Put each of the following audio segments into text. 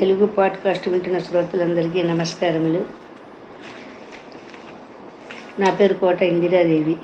Telugu podcast వింటున్న శ్రోతలందరికీ నమస్కారములు. నా పేరు కోట ఇందిరాదేవి.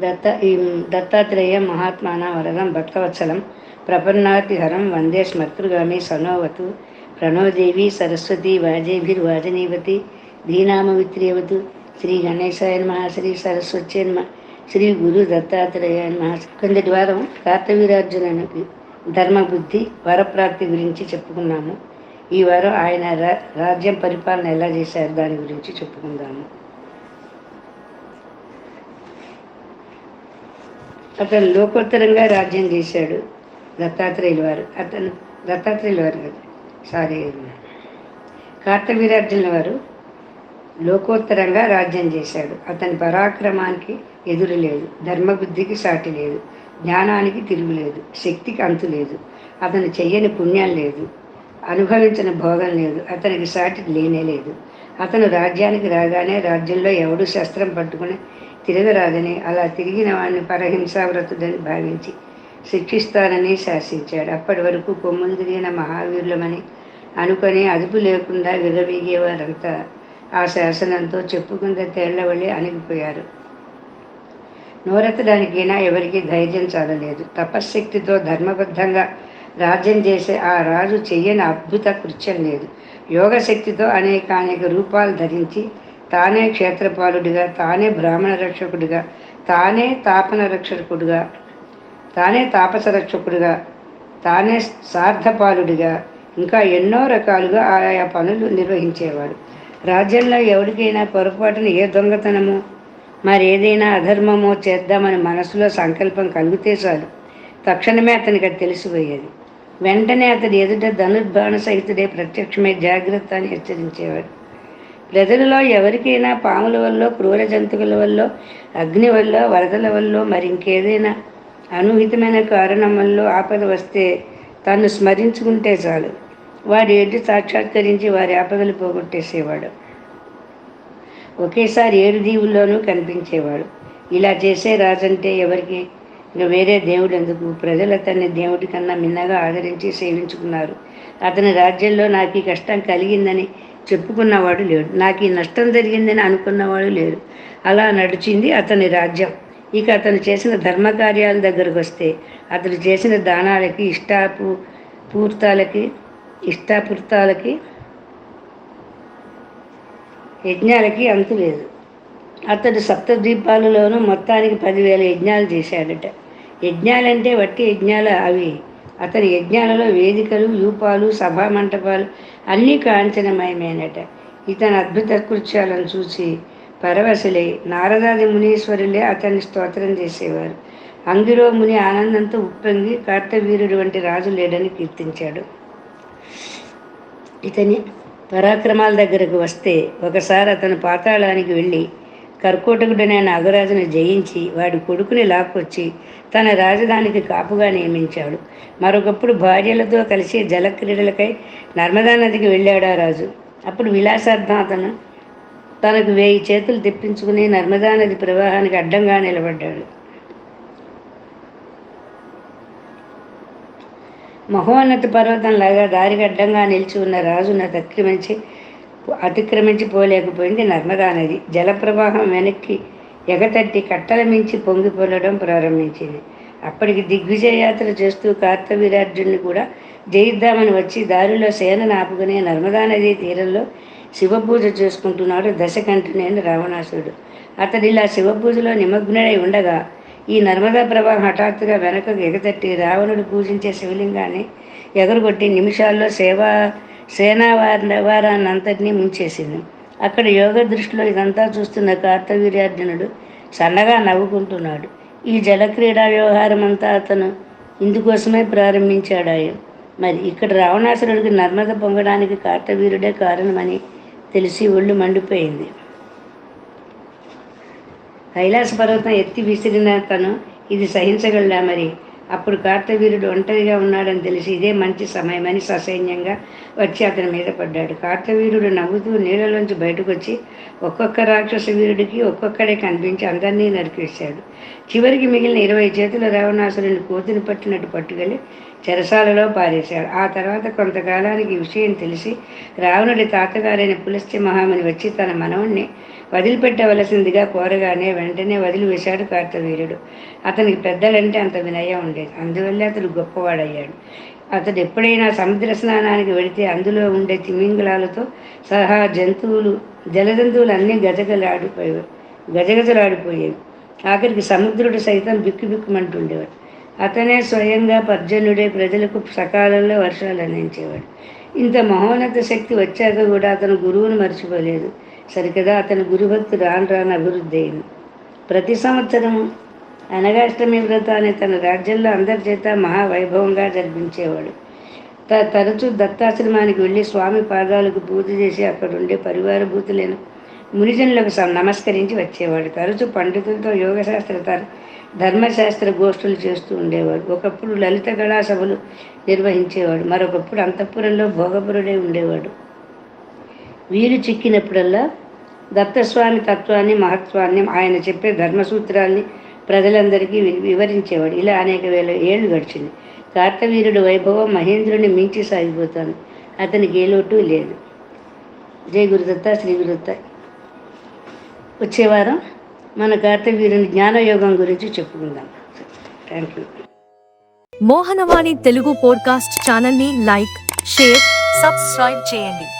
దత్త ఈ దత్తాత్రేయ మహాత్మాన వరదం భక్తవత్సలం ప్రపన్నాతిహరం వందే స్మర్తృగామి సనోవతు ప్రణోదేవి సరస్వతి వాజేభిర్వాజనీవతి ధీనామవిత్రియవతు శ్రీ గణేశాయ నమ శ్రీ సరస్వత్యై శ్రీ గురు దత్తాత్రేయ నమ. కొందటి వారం కార్తవీరార్జునకి ధర్మబుద్ధి వరప్రాప్తి గురించి చెప్పుకున్నాము. ఈ వారం ఆయన రా రాజ్యం పరిపాలన ఎలా చేశారు దాని గురించి చెప్పుకుందాము. అతను లోకోత్తరంగా రాజ్యం చేశాడు. దత్తాత్రేయుల వారు అతను దత్తాత్రేయుల వారు కదా సారీ కార్తవీరార్జునుల వారు లోకోత్తరంగా రాజ్యం చేశాడు. అతని పరాక్రమానికి ఎదురు లేదు ధర్మబుద్ధికి సాటి లేదు. జ్ఞానానికి తిరుగులేదు శక్తికి అంతు లేదు. అతను చెయ్యని పుణ్యం లేదు అనుభవించిన భోగం లేదు అతనికి సాటి లేనే లేదు. అతను రాజ్యానికి రాగానే రాజ్యంలో ఎవడు శస్త్రం పట్టుకుని తిరగరాదని అలా తిరిగిన వాడిని పరహింసావ్రతుడని భావించి శిక్షిస్తానని శాసించాడు. అప్పటి వరకు కొమ్ములు తిరిగిన మహావీరులమని అనుకొని అదుపు లేకుండా విర్రవీగేవారంతా ఆ శాసనంతో చెప్పుకుంద తేళ్ళవళ్ళి అణిగిపోయారు. నోరెత్తడానికైనా ఎవరికి ధైర్యం చాలలేదు. తపశ్శక్తితో ధర్మబద్ధంగా రాజ్యం చేసే ఆ రాజు చెయ్యని అద్భుత కృత్యం లేదు. యోగశక్తితో అనేక అనేక రూపాలు ధరించి తానే క్షేత్రపాలుడిగా తానే బ్రాహ్మణ రక్షకుడిగా తానే తాపన రక్షకుడిగా తానే తాపస రక్షకుడిగా తానే సార్థపాలుడిగా ఇంకా ఎన్నో రకాలుగా ఆయా పనులు నిర్వహించేవాడు. రాజ్యంలో ఎవరికైనా పొరపాటున ఏ దొంగతనము మరేదైనా అధర్మమో చేద్దామని మనసులో సంకల్పం కలిగితే చాలు. తక్షణమే అతనికి అది తెలిసిపోయేది. వెంటనే అతడి ఎదుట ధనుర్బాణ సహితుడే ప్రత్యక్షమై జాగ్రత్త అని హెచ్చరించేవాడు. ప్రజలలో ఎవరికైనా పాముల వల్ల క్రూర జంతువుల వల్ల అగ్ని వల్ల వరదల వల్ల మరి ఇంకేదైనా అనుహితమైన కారణం వల్ల ఆపద వస్తే తను స్మరించుకుంటే చాలు. వాడు ఎడ్డు సాక్షాత్కరించి వారి ఆపదలు పోగొట్టేసేవాడు? ఒకేసారి ఏడు దీవుల్లోనూ కనిపించేవాడు. ఇలా చేసే రాజంటే ఎవరికి? ఇంకా వేరే దేవుడు ఎందుకు ప్రజలు అతన్ని దేవుడి కన్నా మిన్నగా ఆదరించి సేవించుకున్నారు. అతని రాజ్యంలో నాకు ఈ కష్టం కలిగిందని చెప్పుకున్నవాడు లేడు. నాకు ఈ నష్టం జరిగిందని అనుకున్నవాడు లేడు. అలా నడిచింది అతని రాజ్యం. ఇక అతను చేసిన ధర్మకార్యాల దగ్గరకు వస్తే అతను చేసిన దానాలకి ఇష్టాపు పూర్తాలకి ఇష్టాపూర్తాలకి యజ్ఞాలకి అంతు లేదు. అతడు సప్తద్వీపాలలోనూ మొత్తానికి పదివేల యజ్ఞాలు చేశాడట. యజ్ఞాలంటే వట్టి యజ్ఞాలు అవి. అతని యజ్ఞాలలో వేదికలు యూపాలు సభా మంటపాలు అన్నీ కాంచనమయమేనట. ఇతని అద్భుత కృత్యాలను చూసి పరవశులై నారదాది మునీశ్వరులే అతన్ని స్తోత్రం చేసేవారు. అంగిరో ముని ఆనందంతో ఉప్పొంగి కార్తవీరుడు వంటి రాజు లేడని కీర్తించాడు. ఇతని పరాక్రమాల దగ్గరకు వస్తే ఒకసారి అతను పాతాళానికి వెళ్ళి కర్కోటకుడైన నాగరాజును జయించి వాడి కొడుకుని లాక్కొచ్చి తన రాజధానికి కాపుగా నియమించాడు. మరొకప్పుడు భార్యలతో కలిసి జలక్రీడలకై నర్మదా నదికి వెళ్ళాడు ఆ రాజు. అప్పుడు విలాసార్థం అతను తనకు వేయి చేతులు తెప్పించుకుని నర్మదా నది ప్రవాహానికి అడ్డంగా నిలబడ్డాడు. మహోన్నత పర్వతంలాగా దారికి అడ్డంగా నిలిచి ఉన్న రాజును అతిక్రమించి అతిక్రమించి పోలేకపోయింది నర్మదా నది. జలప్రవాహం వెనక్కి ఎగతట్టి కట్టల మించి పొంగిపోలడం ప్రారంభించింది. అప్పటికి దిగ్విజయ యాత్ర చేస్తూ కార్తవీరార్జునుని కూడా జయిద్దామని వచ్చి దారిలో సేనను ఆపుకునే నర్మదా నదీ తీరంలో శివపూజ చేసుకుంటున్నాడు దశకంఠునేని రావణాసురుడు. అతడిలా శివపూజలో నిమగ్నుడై ఉండగా ఈ నర్మదా ప్రభావం హఠాత్తుగా వెనకకు ఎగతట్టి రావణుడు పూజించే శివలింగాన్ని ఎగరగొట్టి నిమిషాల్లో సేవా సేనా వారాన్ని అంతటినీ ముంచేసింది. అక్కడ యోగ దృష్టిలో ఇదంతా చూస్తున్న కార్తవీర్యార్జునుడు సన్నగా నవ్వుకుంటున్నాడు. ఈ జలక్రీడా వ్యవహారం అంతా అతను ఇందుకోసమే ప్రారంభించాడాయో మరి ఇక్కడ రావణాసురుడికి నర్మద పొంగడానికి కార్తవీరుడే కారణమని తెలిసి ఒళ్ళు మండిపోయింది. కైలాస పర్వతం ఎత్తి విసిరిన తను ఇది సహించగలడా మరి? అప్పుడు కార్తవీరుడు ఒంటరిగా ఉన్నాడని తెలిసి ఇదే మంచి సమయమని ససైన్యంగా వచ్చి అతని మీద పడ్డాడు. కార్తవీరుడు నవ్వుతూ నీళ్ళలోంచి బయటకు వచ్చి ఒక్కొక్క రాక్షస వీరుడికి ఒక్కొక్కడే కనిపించి అందరినీ నరికేశాడు. చివరికి మిగిలిన ఇరవై చేతుల రావణాసురుని కోతిని పట్టినట్టు పట్టుకెళ్ళి చెరసాలలో పారేశాడు. ఆ తర్వాత కొంతకాలానికి ఈ విషయం తెలిసి రావణుడి తాతగారైన పులస్త్య మహాముని వచ్చి తన మనవుణ్ణి వదిలిపెట్టవలసిందిగా కోరగానే వెంటనే వదిలివేశాడు కార్తవీర్యుడు అతనికి పెద్దలంటే అంత వినయం ఉండేది. అందువల్లే అతడు గొప్పవాడయ్యాడు. అతడు ఎప్పుడైనా సముద్ర స్నానానికి వెళితే అందులో ఉండే తిమింగళాలతో సహా జంతువులు జలజంతువులు అన్నీ గజగలాడిపోయేవి గజగజలాడిపోయేవి. ఆఖరికి సముద్రుడు సైతం బిక్కు బిక్కుమంటుండేవాడు. అతనే స్వయంగా పర్జన్యుడే ప్రజలకు సకాలంలో వర్షాలు అందించేవాడు. ఇంత మహోన్నత శక్తి వచ్చాక కూడా అతను గురువును మర్చిపోలేదు. సరికదా అతని గురుభక్తి రాను రాను అభివృద్ధి అయింది ప్రతి సంవత్సరం అనగాష్టమి వ్రతాన్ని తన రాజ్యంలో అందరి చేత మహావైభవంగా జరిపించేవాడు. త తరచూ దత్తాశ్రమానికి వెళ్ళి స్వామి పాదాలకు పూజ చేసి అక్కడ ఉండే పరివార భూతులైన మునిజనులకు నమస్కరించి వచ్చేవాడు. తరచూ పండితులతో యోగశాస్త్ర తర ధర్మశాస్త్ర గోష్ఠులు చేస్తూ ఉండేవాడు. ఒకప్పుడు లలిత కళాసభలు నిర్వహించేవాడు. మరొకప్పుడు అంతఃపురంలో భోగపురుడే ఉండేవాడు. వీరు చిక్కినప్పుడల్లా దత్తస్వామి తత్వాన్ని మహత్వాన్ని ఆయన చెప్పే ధర్మసూత్రాల్ని ప్రజలందరికీ వి- వివరించేవాడు. ఇలా అనేక వేల ఏళ్ళు గడిచింది. కార్తవీరుడు వైభవం మహేంద్రుని మించి సాగిపోతాను. అతనికి ఏ లోటు లేదు. జై గురుదత్త శ్రీ గురుదత్త. వచ్చే వారం మన కార్తవీరుని జ్ఞానయోగం గురించి చెప్పుకుందాం. Thank you Mohanavani Telugu podcast ఛానల్ని లైక్ షేర్ సబ్స్క్రైబ్ చేయండి.